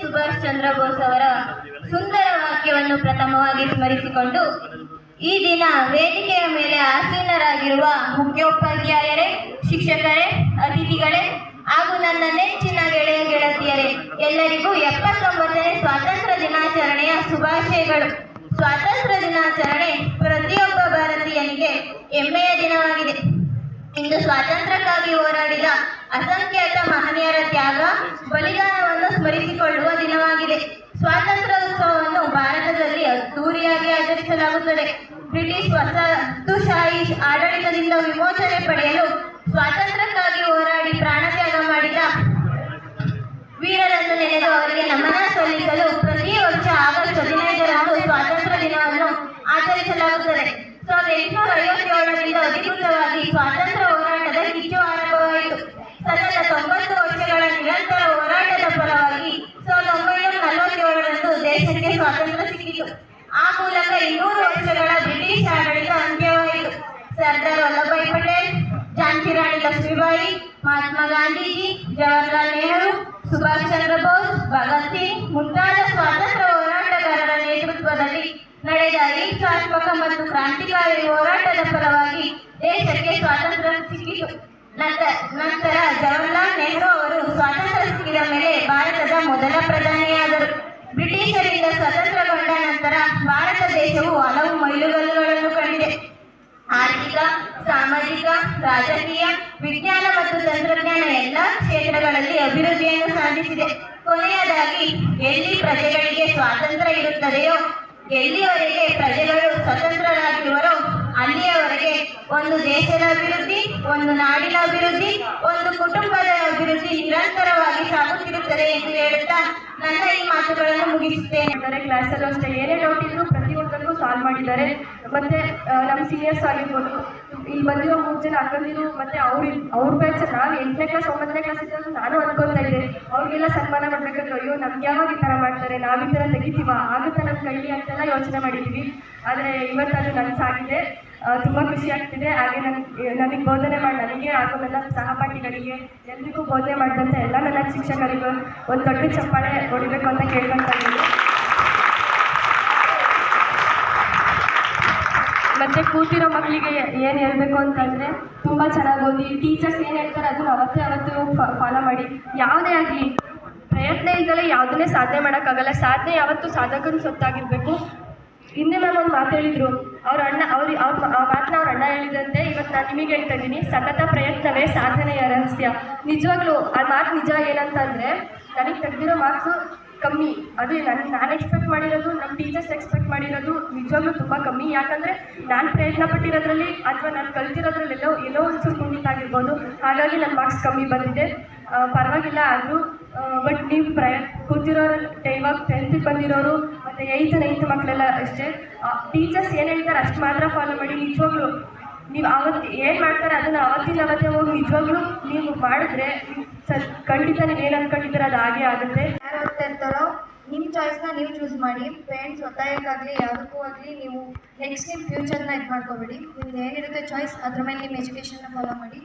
ಸುಭಾಷ್ ಚಂದ್ರ ಬೋಸ್ ಅವರ ಸುಂದರ ವಾಕ್ಯವನ್ನು ಪ್ರಥಮವಾಗಿ ಸ್ಮರಿಸಿಕೊಂಡು, ಈ ದಿನ ವೇದಿಕೆಯ ಮೇಲೆ ಆಸೀನರಾಗಿರುವ ಮುಖ್ಯೋಪಾಧ್ಯಾಯರೇ, ಶಿಕ್ಷಕರೇ, ಅತಿಥಿಗಳೇ ಹಾಗೂ ನನ್ನ ನೆಚ್ಚಿನ ಗೆಳೆಯ ಗೆಳತಿಯರೇ, ಎಲ್ಲರಿಗೂ ಎಪ್ಪತ್ತೊಂಬತ್ತನೇ ಸ್ವಾತಂತ್ರ್ಯ ದಿನಾಚರಣೆಯ ಶುಭಾಶಯಗಳು. ಸ್ವಾತಂತ್ರ್ಯ ದಿನಾಚರಣೆ ಪ್ರತಿಯೊಬ್ಬ ಭಾರತೀಯನಿಗೆ ಹೆಮ್ಮೆಯ ದಿನವಾಗಿದೆ. ಇಂದು ಸ್ವಾತಂತ್ರ್ಯಕ್ಕಾಗಿ ಹೋರಾಡಿದ ಅಸಂಖ್ಯಾತ ಮಹನೀಯರ ತ್ಯಾಗ, ಬಲಿದಾನವನ್ನು ಸ್ಮರಿಸಿಕೊಳ್ಳುವ ಆಚರಿಸಲಾಗುತ್ತದೆ ಬ್ರಿಟಿಷ್ ವಸಾಹತುಶಾಹಿ ಆಡಳಿತದಿಂದ ವಿಮೋಚನೆ ಪಡೆಯಲು ಸ್ವಾತಂತ್ರ್ಯಕ್ಕಾಗಿ ಹೋರಾಡಿ ಪ್ರಾಣತ್ಯಾಗ ಮಾಡಿದ ವೀರರನ್ನು ನೆನೆದು ಅವರಿಗೆ ನಮನ ಸಲ್ಲಿಸಲು ಪ್ರತಿ ವರ್ಷ ಆಗಸ್ಟ್ ಹದಿನೈದರಂದು ಸ್ವಾತಂತ್ರ್ಯ ದಿನವನ್ನು ಆಚರಿಸಲಾಗುತ್ತದೆ. ಸಾವಿರದ ಎಂಟುನೂರ ಐವತ್ತೇಳರಿಂದ ಅಧಿಕೃತವಾಗಿ ಸ್ವಾತಂತ್ರ್ಯ ಹೋರಾಟದ ಕಿಚ್ಚು ಆರಂಭವಾಯಿತು. ಸತತ ತೊಂಬತ್ತು ವರ್ಷಗಳ ನಿರಂತರ ಹೋರಾಟದ ಫಲವಾಗಿ ಸಾವಿರದ ಒಂಬೈನೂರ ನಲವತ್ತೇಳರಂದು ದೇಶಕ್ಕೆ ಸ್ವಾತಂತ್ರ್ಯ ಸಿಕ್ಕಿತು. ಆ ಮೂಲಕ ಇನ್ನೂರು ವರ್ಷಗಳ ಬ್ರಿಟಿಷ್ ಆಡಳಿತ ಅಂತ್ಯವಾಯಿತು. ಸರ್ದಾರ್ ವಲ್ಲಭಾಯಿ ಪಟೇಲ್ ಝಾನ್ಸಿ ರಾಣಿ ಲಕ್ಷ್ಮೀಬಾಯಿ, ಮಹಾತ್ಮ ಗಾಂಧೀಜಿ, ಜವಾಹರಲಾಲ್ ನೆಹರು, ಸುಭಾಷ್ ಚಂದ್ರ ಬೋಸ್, ಭಗತ್ ಸಿಂಗ್ ಮುಂತಾದ ಸ್ವಾತಂತ್ರ್ಯ ಹೋರಾಟಗಾರರ ನೇತೃತ್ವದಲ್ಲಿ ನಡೆದ ಅಹಿಂಸಾತ್ಮಕ ಮತ್ತು ಕ್ರಾಂತಿಕಾರಿ ಹೋರಾಟದ ಫಲವಾಗಿ ದೇಶಕ್ಕೆ ಸ್ವಾತಂತ್ರ್ಯ ಸಿಕ್ಕಿತು. ನಂತರ ಜವಾಹರ್ಲಾಲ್ ನೆಹರು ಅವರು ಸ್ವಾತಂತ್ರ್ಯ ಸಿಕ್ಕಿದ ಮೇಲೆ ಭಾರತದ ಮೊದಲ ಪ್ರಧಾನಿಯಾದರು ಬ್ರಿಟಿಷರಿಂದ ಸ್ವತಂತ್ರಗೊಂಡ ನಂತರ ಭಾರತ ದೇಶವು ಹಲವು ಮೈಲುಗಲ್ಲುಗಳನ್ನು ಕಂಡಿದೆ. ಆರ್ಥಿಕ, ಸಾಮಾಜಿಕ, ರಾಜಕೀಯ, ವಿಜ್ಞಾನ ಮತ್ತು ತಂತ್ರಜ್ಞಾನ ಎಲ್ಲ ಕ್ಷೇತ್ರಗಳಲ್ಲಿ ಅಭಿವೃದ್ಧಿಯನ್ನು ಸಾಧಿಸಿದೆ. ಕೊನೆಯದಾಗಿ, ಎಲ್ಲಿ ಪ್ರಜೆಗಳಿಗೆ ಸ್ವಾತಂತ್ರ್ಯ ಇರುತ್ತದೆಯೋ ಎಲ್ಲಿಯವರೆಗೆ ಪ್ರಜೆಗಳು ಸ್ವತಂತ್ರರಾಗಿರುವರೋ ಅಲ್ಲಿಯವರೆಗೆ ಒಂದು ದೇಶದ ಅಭಿವೃದ್ಧಿ, ಒಂದು ನಾಡಿನ ಅಭಿವೃದ್ಧಿ, ಒಂದು ಕುಟುಂಬದ ಅಭಿವೃದ್ಧಿ ನಿರಂತರವಾಗಿ ಸಾಗುತ್ತಿರುತ್ತದೆ ಎಂದು ಹೇಳುತ್ತಾ ನನ್ನ ಈ ಮಾತುಗಳನ್ನು ಮುಗಿಸುತ್ತೇನೆ. ಅಂದರೆ ಕ್ಲಾಸಲ್ಲೂ ಅಷ್ಟೇ, ಏನೇ ಡೌಟ್ ಇದ್ರು ಪ್ರತಿಯೊಂದಕ್ಕೂ ಸಾಲ್ವ್ ಮಾಡಿದ್ದಾರೆ. ಮತ್ತೆ ನಮ್ಮ ಸೀನಿಯರ್ಸ್ ಆಗಿರ್ಬೋದು ಇಲ್ಲಿ ಬಂದಿರೋ ಮೂರು ಜನ ಅಕ್ಕಂದಿರು ಮತ್ತೆ ಅವ್ರ ಅವ್ರ ಬ್ಯಾಚ್ ನಾವು ಎಂಟನೇ ಕ್ಲಾಸ್ ಒಂಬತ್ತನೇ ಕ್ಲಾಸ್ ಇದ್ದಾಗ ನಾನು ಅನ್ಕೊಂತಾ ಇದ್ದೆ. ಅವ್ರಿಗೆಲ್ಲ ಸನ್ಮಾನ ಮಾಡ್ಬೇಕಂದ್ರೆ, ಅಯ್ಯೋ, ನಮ್ಗೆ ಯಾವಾಗ ಈ ಥರ ಮಾಡ್ತಾರೆ? ನಾವು ಈ ತರ ತೆಗಿತೀವ? ಆಗುತ್ತಾ ನಮ್ಮ ಕೈಲಿ? ಅಂತೆಲ್ಲ ಯೋಚನೆ ಮಾಡಿದ್ದೀವಿ ಆದರೆ ಇವತ್ತು ಅದು ನನಸಾಗಿದೆ ತುಂಬ ಖುಷಿ ಆಗ್ತಿದೆ. ಹಾಗೆ ನನಗೆ ನನಗೆ ಬೋಧನೆ ಮಾಡಿ ನನಗೆ ಹಾಗೂ ನನ್ನ ಸಹಪಾಠಿಗಳಿಗೆ ಎಲ್ರಿಗೂ ಬೋಧನೆ ಮಾಡಿದಂಥ ಎಲ್ಲ ನನ್ನ ಶಿಕ್ಷಕರಿಗೂ ಒಂದು ದೊಡ್ಡ ಚಪ್ಪಾಳೆ ಹೊಡಿಬೇಕು ಅಂತ ಕೇಳ್ಕೊತಾ ಇದ್ದೀನಿ. ಮತ್ತೆ ಕೂತಿರೋ ಮಕ್ಕಳಿಗೆ ಏನು ಹೇಳಬೇಕು ಅಂತಂದರೆ ತುಂಬ ಚೆನ್ನಾಗಿ ಓದಿ ಟೀಚರ್ಸ್ ಏನು ಹೇಳ್ತಾರೆ ಅದನ್ನ ಅವತ್ತೇ ಅವತ್ತು ಫಾಲೋ ಮಾಡಿ. ಯಾವುದೇ ಆಗಲಿ, ಪ್ರಯತ್ನ ಇಲ್ದಲೆ ಯಾವುದನ್ನೇ ಸಾಧನೆ ಮಾಡೋಕ್ಕಾಗಲ್ಲ. ಸಾಧನೆ ಯಾವತ್ತೂ ಸಾಧಕರು ಸೊತ್ತಾಗಿರಬೇಕು. ಹಿಂದೆ ಮ್ಯಾಮ್ ಒಂದು ಮಾತು ಹೇಳಿದ್ರು. ಅವ್ರ ಅಣ್ಣ, ಅವ್ರ ಅವ್ರ ಆ ಮಾತನ್ನ ಅವ್ರ ಅಣ್ಣ ಹೇಳಿದಂತೆ ಇವತ್ತು ನಾನು ನಿಮಗೆ ಹೇಳ್ತಾ ಇದ್ದೀನಿ ಸತತ ಪ್ರಯತ್ನವೇ ಸಾಧನೆಯ ರಹಸ್ಯ. ನಿಜವಾಗ್ಲೂ ಆ ಮಾತು ನಿಜ ಏನಂತಂದರೆ, ನನಗೆ ತೆಗೆದಿರೋ ಮಾರ್ಕ್ಸು ಕಮ್ಮಿ. ಅದು ನನಗೆ ನಾನು ಎಕ್ಸ್ಪೆಕ್ಟ್ ಮಾಡಿರೋದು ನಮ್ಮ ಟೀಚರ್ಸ್ ಎಕ್ಸ್ಪೆಕ್ಟ್ ಮಾಡಿರೋದು ನಿಜವಾಗ್ಲೂ ತುಂಬ ಕಮ್ಮಿ. ಯಾಕಂದರೆ ನಾನು ಪ್ರಯತ್ನ ಪಟ್ಟಿರೋದ್ರಲ್ಲಿ ಅಥವಾ ನಾನು ಕಲ್ತಿರೋದ್ರಲ್ಲಿ ಎಲ್ಲೋ ಒಂದು ಒಂಚೂರು ಆಗಿರ್ಬೋದು. ಹಾಗಾಗಿ ನನ್ನ ಮಾರ್ಕ್ಸ್ ಕಮ್ಮಿ ಬಂದಿದೆ. ಪರವಾಗಿಲ್ಲ, ಆದರೂ ಬಟ್ ನೀವು ಪ್ರಯ, ಕೂತಿರೋರು ಇವಾಗ ಟೆಂತಿಗೆ ಬಂದಿರೋರು, ಮತ್ತು ಏಯ್ತ್ ನೈನ್ತ್ ಮಕ್ಕಳೆಲ್ಲ ಅಷ್ಟೇ ಟೀಚರ್ಸ್ ಏನು ಹೇಳ್ತಾರೆ ಅಷ್ಟು ಮಾತ್ರ ಫಾಲೋ ಮಾಡಿ. ನಿಜವಾಗ್ಲೂ, ನೀವು ಅವತ್ತು ಏನು ಮಾಡ್ತಾರೆ ಅದನ್ನು ಅವತ್ತಿನ ಅವತ್ತೇ ಹೋಗಿ ನಿಜವಾಗ್ಲೂ ನೀವು ಮಾಡಿದ್ರೆ ಸರ್, ಖಂಡಿತ ನೀವು ಏನು ಅಂದ್ಕೊಂಡಿದ್ದೀರ ಅದು ಹಾಗೆ ಆಗುತ್ತೆ. ಯಾರು ಓದ್ತಾ ಇರ್ತಾರೋ ನಿಮ್ಮ ಚಾಯ್ಸ್ನ ನೀವು ಚೂಸ್ ಮಾಡಿ ಫ್ರೆಂಡ್ಸ್ ಒತ್ತಾಯಕ್ಕಾಗಲಿ, ಯಾವುದಕ್ಕೂ ಆಗಲಿ, ನೀವು ನೆಕ್ಸ್ಟ್ ನಿಮ್ಮ ಫ್ಯೂಚರ್ನ ಇದು ಮಾಡ್ಕೋಬೇಡಿ. ನಿಮ್ದು ಏನಿರುತ್ತೆ ಚಾಯ್ಸ್ ಅದ್ರ ಮೇಲೆ ನಿಮ್ಮ ಎಜುಕೇಷನ್ನ ಫಾಲೋ ಮಾಡಿ.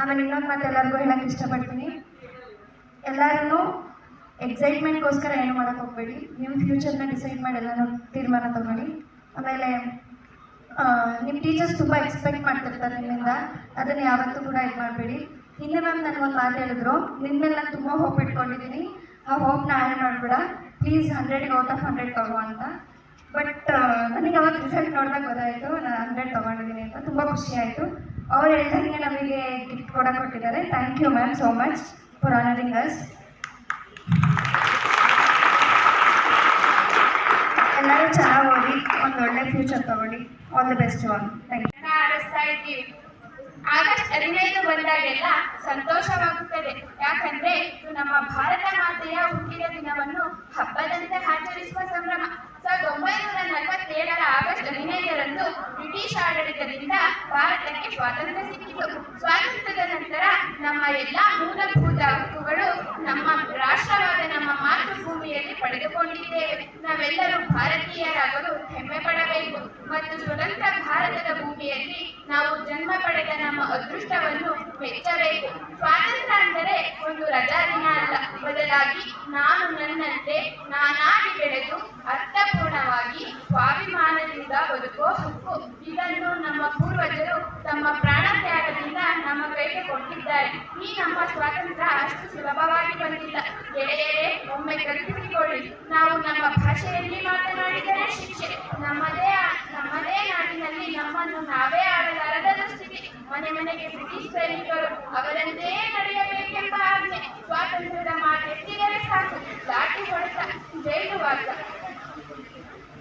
ಆಮೇಲೆ ಇನ್ನೊಂದು ಮಾತು ಎಲ್ಲರಿಗೂ ಹೇಳೋಕ್ಕೆ ಇಷ್ಟಪಡ್ತೀನಿ. ಎಲ್ಲರೂ ಎಕ್ಸೈಟ್ಮೆಂಟ್ಗೋಸ್ಕರ ಏನು ಮಾಡೋಕ್ಕೆ ಹೋಗಬೇಡಿ. ನಿಮ್ಮ ಫ್ಯೂಚರ್ನ ಡಿಸೈಡ್ ಮಾಡಿ ಎಲ್ಲನೂ ತೀರ್ಮಾನ ತಗೊಳ್ಳಿ. ಆಮೇಲೆ ನಿಮ್ಮ ಟೀಚರ್ಸ್ ತುಂಬ ಎಕ್ಸ್ಪೆಕ್ಟ್ ಮಾಡ್ತಿರ್ತಾರೆ ನಿಮ್ಮಿಂದ. ಅದನ್ನು ಯಾವತ್ತೂ ಕೂಡ ಇದು ಮಾಡಬೇಡಿ. ಹಿಂದೆ ಮ್ಯಾಮ್ ನನಗೊಂದು ಮಾತು ಹೇಳಿದ್ರು. ನಿನ್ನ ಮೇಲೆ ನಾನು ತುಂಬ ಹೋಪ್ ಇಟ್ಕೊಂಡಿದ್ದೀನಿ ಆ ಹೋಪ್ನ ಹಾಳು ಮಾಡಬೇಡ. ಪ್ಲೀಸ್ ಹಂಡ್ರೆಡ್ಗೆ ಔಟ್ ಆಫ್ ಹಂಡ್ರೆಡ್ ತಗೋ ಅಂತ. ಬಟ್ ನನಗೆ ಅವತ್ತು ರಿಸಲ್ಟ್ ನೋಡಿದಾಗ ಗೊತ್ತಾಯಿತು, ನಾನು ಹಂಡ್ರೆಡ್ ತೊಗೊಂಡಿದ್ದೀನಿ ಅಂತ. ತುಂಬ ಖುಷಿ ಆಯಿತು. ಅವ್ರು ಹೇಳ್ದಂಗೆ ನಮಗೆ ಗಿಫ್ಟ್ ಕೂಡ ಕೊಟ್ಟಿದ್ದಾರೆ. Thank you ma'am so much for honouring us ಎಲ್ಲರೂ ಚೆನ್ನಾಗಿ ಓಡಿ ಒಂದು ಒಳ್ಳೆ ಫ್ಯೂಚರ್ ತಗೊಳ್ಳಿ. All the best one thank you August ಹದಿನೈದು ಬಂದಾಗೆಲ್ಲ ಸಂತೋಷವಾಗುತ್ತದೆ. ಯಾಕಂದ್ರೆ ಇದು ನಮ್ಮ ಭಾರತ ಮಾತೆಯ ಹುಟ್ಟಿದ ದಿನವನ್ನು ಹಬ್ಬದಂತೆ ಆಚರಿಸುವ ಸಂಭ್ರಮ. ಸಾವಿರದ ಒಂಬೈನೂರ ನಲವತ್ತೇಳರ ಆಗಸ್ಟ್ ಹದಿನೈದರಂದು ಬ್ರಿಟಿಷ್ ಆಡಳಿತದಿಂದ ಭಾರತಕ್ಕೆ ಸ್ವಾತಂತ್ರ್ಯ ಸಿಕ್ಕಿತು. ಸ್ವಾತಂತ್ರ್ಯದ ನಂತರ ನಮ್ಮ ಎಲ್ಲಾ ಮೂಲಭೂತ ಹಕ್ಕುಗಳು ನಮ್ಮ ರಾಷ್ಟ್ರವಾದ ನಮ್ಮ ಮಾತೃಭೂಮಿಯಲ್ಲಿ ಪಡೆದುಕೊಂಡಿದ್ದೇವೆ ನಾವೆಲ್ಲರೂ ಭಾರತೀಯರಾಗಲು ಹೆಮ್ಮೆ ಪಡಬೇಕು ಮತ್ತು ಸ್ವತಂತ್ರ ಭಾರತದ ಭೂಮಿಯಲ್ಲಿ ನಾವು ಜನ್ಮ ಪಡೆದ ನಮ್ಮ ಅದೃಷ್ಟವನ್ನು ಮೆಚ್ಚಬೇಕು. ಸ್ವಾತಂತ್ರ್ಯ ಅಂದರೆ ಒಂದು ರಜಾ ದಿನ ಅಲ್ಲ. ಬದಲಾಗಿ ನಾನು ನನ್ನಂತೆ ನಾನಾಗಿ ಬೆಳೆದು ಅರ್ಥಪೂರ್ಣವಾಗಿ ಸ್ವಾಭಿಮಾನದಿಂದ ಬದುಕುವ ಹಕ್ಕು. ಇದನ್ನು ನಮ್ಮ ಪೂರ್ವಜರು ತಮ್ಮ ಕೊಟ್ಟಿದ್ದಾರೆ. ಈ ನಮ್ಮ ಸ್ವಾತಂತ್ರ್ಯ ಅಷ್ಟು ಸುಲಭವಾಗಿ ಬಂದಿಲ್ಲ. ಒಮ್ಮೆ ಕಲ್ಪಿಸಿಕೊಳ್ಳಿ. ನಾವು ನಮ್ಮ ಭಾಷೆಯಲ್ಲಿ ಮಾತನಾಡಿದರೆ ಶಿಕ್ಷೆ. ನಮ್ಮದೇ ನಮ್ಮದೇ ನಾಡಿನಲ್ಲಿ ನಮ್ಮನ್ನು ನಾವೇ ಆಡಲಾರದ ಸ್ಥಿತಿ. ಮನೆ ಮನೆಗೆ ಬ್ರಿಟಿಷ್ ಸೈನಿಕರು ಅವರಂತೆಯೇ ನಡೆಯಬೇಕೆಂಬ ಆಜ್ಞೆ. ಸ್ವಾತಂತ್ರ್ಯದ ಮಾತೆತ್ತಿದರೆ ಸಾಕು. ಲಾಠಿ ಹೊಡೆತ ಜೈಲುವಾಸ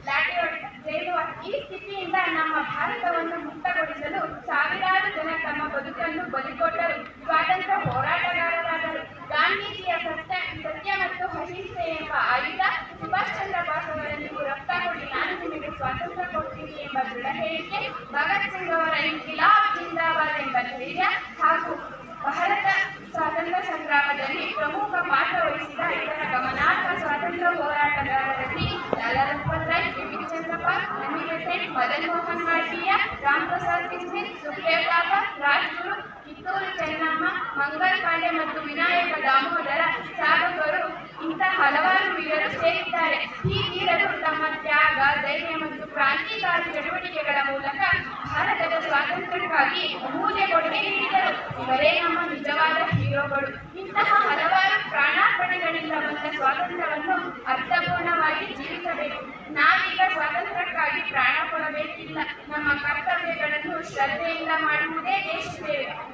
ಲಾಠಿ ಹೊಡೆತ, ಜೈಲು ಈ ಸ್ಥಿತಿಯಿಂದ ನಮ್ಮ ಭಾರತವನ್ನು ಮುಕ್ತಗೊಳಿಸಲು ತಮ್ಮ ಬದುಕನ್ನು ಬಲಿಕೊಟ್ಟರು. ಸ್ವಾತಂತ್ರ್ಯ ಹೋರಾಟಗಾರರಾದರು. ಗಾಂಧೀಜಿಯ ಸತ್ಯ ಸತ್ಯ ಮತ್ತು ಅಹಿಂಸೆ ಎಂಬ ಆಯುಧ ಸುಭಾಷ್ ಚಂದ್ರ ಬೋಸ್ ಅವರನ್ನು ರಕ್ತ ಕೊಡಿ ನಾನು ನಿಮಗೆ ಸ್ವಾತಂತ್ರ್ಯ ಕೊಡ್ತೀನಿ ಎಂಬ ದೃಢ ಹೇಳಿಕೆ ಭಗತ್ ಸಿಂಗ್ ಅವರ ಇನ್ಕಿಲಾಬ್ ಜಿಂದಾಬಾದ್ ಎಂಬ ಧೈರ್ಯ ಹಾಗೂ ಭಾರತ ಸ್ವಾತಂತ್ರ್ಯ ಸಂಗ್ರಾಮದಲ್ಲಿ ಪ್ರಮುಖ ಪಾತ್ರ ವಹಿಸಿದ ಇತರ ಗಮನಾರ್ಹ ಸ್ವಾತಂತ್ರ್ಯ ಹೋರಾಟಗಾರರಲ್ಲಿ ಲಾಲಾ ಲಜಪತ್ ರಾಯ್ ಬಿಪಿನ್ ಚಂದ್ರಪ್ಪ ನನ್ನಿ ಬೆಸೆಂಟ್ ಮದನ್ ಮೋಹನ್ ಮಾಡಿಯ ರಾಮ್ ಪ್ರಸಾದ್ ಬಿಸ್ಮಿಲ್ ಸುಖದೇವ್ ರಾಜ್ಗುರು ಕಿತ್ತೂರು ಚೆನ್ನಮ್ಮ ಮಂಗಲ್ ಪಾಂಡೆ ಮತ್ತು ವಿನಾಯಕ ದಾಮೋದರ ಸಾಧಕರು ಇಂತಹ ಹಲವಾರು ವೀರರು ಸೇರಿದ್ದಾರೆ. ಈ ವೀರರು ತಮ್ಮ ತ್ಯಾಗ, ಧೈರ್ಯ ಮತ್ತು ಕ್ರಾಂತಿಕಾರಿ ಚಟುವಟಿಕೆಗಳ ಮೂಲಕ ಭಾರತದ ಸ್ವಾತಂತ್ರ್ಯಕ್ಕಾಗಿ ಅಮೂಲ್ಯ ಕೊಡುಗೆ ನೀಡಿದರು. ಇವರೇ ನಮ್ಮ ನಿಜವಾದ ಹೀರೋಗಳು ಇಂತಹ ಹಲವಾರು ಪ್ರಾಣಾರ್ಪಣೆಗಳಿಂದ ಬಂದ ಸ್ವಾತಂತ್ರ್ಯವನ್ನು ಅರ್ಥಪೂರ್ಣವಾಗಿ ಜೀವಿಸಬೇಕು. ನಾವೀಗ ಸ್ವಾತಂತ್ರ್ಯಕ್ಕಾಗಿ ಪ್ರಾಣ ಕೊಡಬೇಕಿಲ್ಲ. ನಮ್ಮ ಕರ್ತವ್ಯಗಳನ್ನು ಶ್ರದ್ಧೆಯಿಂದ ಮಾಡುವುದೇ ದೇಶ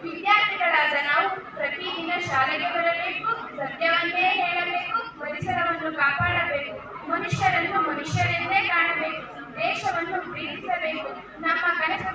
ವಿದ್ಯಾರ್ಥಿಗಳಾದ ನಾವು ಪ್ರತಿದಿನ ಶಾಲೆಗೆ ಬರಬೇಕು, ಸತ್ಯವನ್ನೇ ಹೇಳಬೇಕು, ಪರಿಸರವನ್ನು ಕಾಪಾಡಬೇಕು, ಮನುಷ್ಯರನ್ನು ಮನುಷ್ಯರೆಂದೇ ಕಾಣಬೇಕು, ದೇಶವನ್ನು ಪ್ರೀತಿಸಬೇಕು. ನಮ್ಮ ಕನಸುಗಳು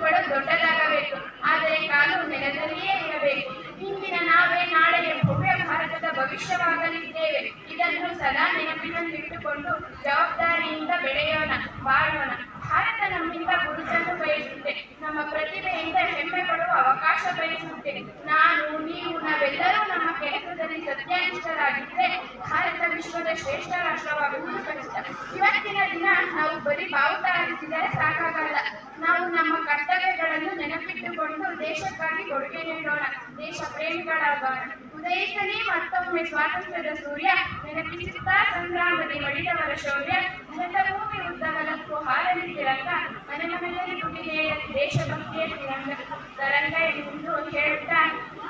ಸದಾ ನೆನಪಿನಲ್ಲಿಟ್ಟುಕೊಂಡು ಜವಾಬ್ದಾರಿಯಿಂದ ಬೆಳೆಯೋಣ, ಬಾಳೋಣ. ಭಾರತ ನಮ್ಮಿಂದ ಗುರುತನ್ನು ಬಯಸುತ್ತೆ. ನಮ್ಮ ಪ್ರತಿಭೆಯಿಂದ ಹೆಮ್ಮೆ ಪಡುವ ಅವಕಾಶ ಬಯಸುತ್ತೆ. ನಾನು, ನೀವು, ನಾವೆಲ್ಲರೂ ನಮ್ಮ ಕೆಲಸದಲ್ಲಿ ಸತ್ಯನಿಷ್ಠರಾಗಿದ್ದರೆ ಭಾರತ ವಿಶ್ವದ ಶ್ರೇಷ್ಠ ರಾಷ್ಟ್ರವಾಗುವುದು ಖಚಿತ ಇವತ್ತಿನ ದಿನ ನಾವು ಬರೀ ಬಾವುಟ ಹಾರಿಸಿದರೆ ಸಾಕಾಗಲ್ಲ. ನಾವು ನಮ್ಮ ಕರ್ತವ್ಯಗಳನ್ನು ನೆನಪಿಟ್ಟುಕೊಂಡು ದೇಶಕ್ಕಾಗಿ ಕೊಡುಗೆ ನೀಡೋಣ. ದೇಶ ಪ್ರೇಮಿಗಳಾಗೋಣ. ಉದಯಿಸಲಿ ಮತ್ತೊಮ್ಮೆ ಸ್ವಾತಂತ್ರ್ಯದ ಸೂರ್ಯ. ನೆನಪಿಸುತ್ತಾ ಸಂಗ್ರಾಮದಲ್ಲಿ ಮಡಿದವರ ಶೌರ್ಯ ಭೂಮಿ ಉದ್ದಗಲಕ್ಕೂ ಹಾರಲಿ ತಿರಂಗ ಮನೆ ಮನೆಯಲ್ಲಿ ಗುಡಿಗೆಯಲ್ಲಿ ದೇಶಭಕ್ತಿಯ ತಿರಂಗ ತರಂಗ ಎಂದು ಹೇಳುತ್ತಾ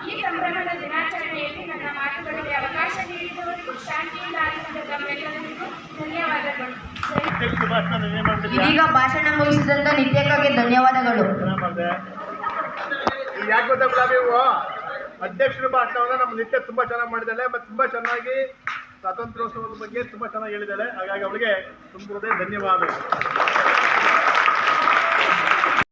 ಈ ಸಂಭ್ರಮದ ದಿನಾಚರಣೆಯಲ್ಲಿ ನನ್ನ ಮಾತುಗಳಿಗೆ ಅವಕಾಶ ನೀಡಿದವರು ಶಾಂತಿಯಿಂದ ಆಲಿಸಿದ ತಮ್ಮೆಲ್ಲರಿಗೂ ಧನ್ಯವಾದಗಳು. ಇದೀಗ ಭಾಷಣ ಮುಗಿಸಿದಂತ ನಿತ್ಯಕ್ಕಾಗಿ ಧನ್ಯವಾದಗಳು. ಯಾಕೆ ಗೊತ್ತಾ ಗುಲಾಬಿ ಅಧ್ಯಕ್ಷರು ಅಧ್ಯಕ್ಷರ ಭಾಷಣವನ್ನ ನಮ್ಮ ನಿತ್ಯ ತುಂಬಾ ಚೆನ್ನಾಗಿ ಮಾಡಿದ್ದಾಳೆ ಮತ್ತೆ ತುಂಬಾ ಚೆನ್ನಾಗಿ ಸ್ವಾತಂತ್ರ್ಯೋತ್ಸವದ ಬಗ್ಗೆ ತುಂಬಾ ಚೆನ್ನಾಗಿ ಹೇಳಿದ್ದಾಳೆ. ಹಾಗಾಗಿ ಅವಳಿಗೆ ತುಂಬ ಧನ್ಯವಾದಗಳು